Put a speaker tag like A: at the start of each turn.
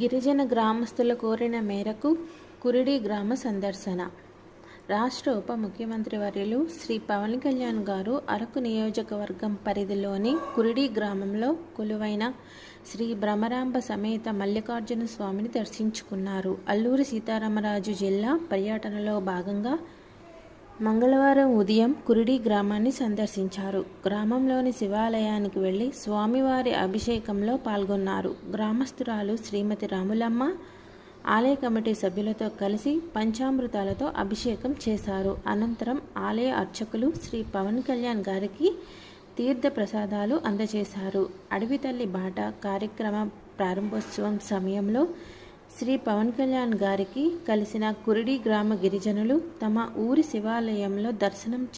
A: గిరిజన గ్రామస్తుల కోరిన మేరకు కురిడి గ్రామ సందర్శన. రాష్ట్ర ఉప ముఖ్యమంత్రి వర్యులు శ్రీ పవన్ కళ్యాణ్ గారు అరకు నియోజకవర్గం పరిధిలోని కురిడి గ్రామంలో కొలువైన శ్రీ భ్రమరాంబ సమేత మల్లికార్జున స్వామిని దర్శించుకున్నారు. అల్లూరి సీతారామరాజు జిల్లా పర్యటనలో భాగంగా మంగళవారం ఉదయం కురిడి గ్రామాన్ని సందర్శించారు. గ్రామంలోని శివాలయానికి వెళ్ళి స్వామివారి అభిషేకంలో పాల్గొన్నారు. గ్రామస్తురాలు శ్రీమతి రాములమ్మ ఆలయ కమిటీ సభ్యులతో కలిసి పంచామృతాలతో అభిషేకం చేశారు. అనంతరం ఆలయ అర్చకులు శ్రీ పవన్ కళ్యాణ్ గారికి తీర్థ ప్రసాదాలు అందజేశారు. అడవి తల్లి బాట కార్యక్రమ ప్రారంభోత్సవం సమయంలో శ్రీ పవన్ కళ్యాణ్ గారికి కలిసిన కురిడి గ్రామ గిరిజనులు తమ ఊరి శివాలయంలో దర్శనం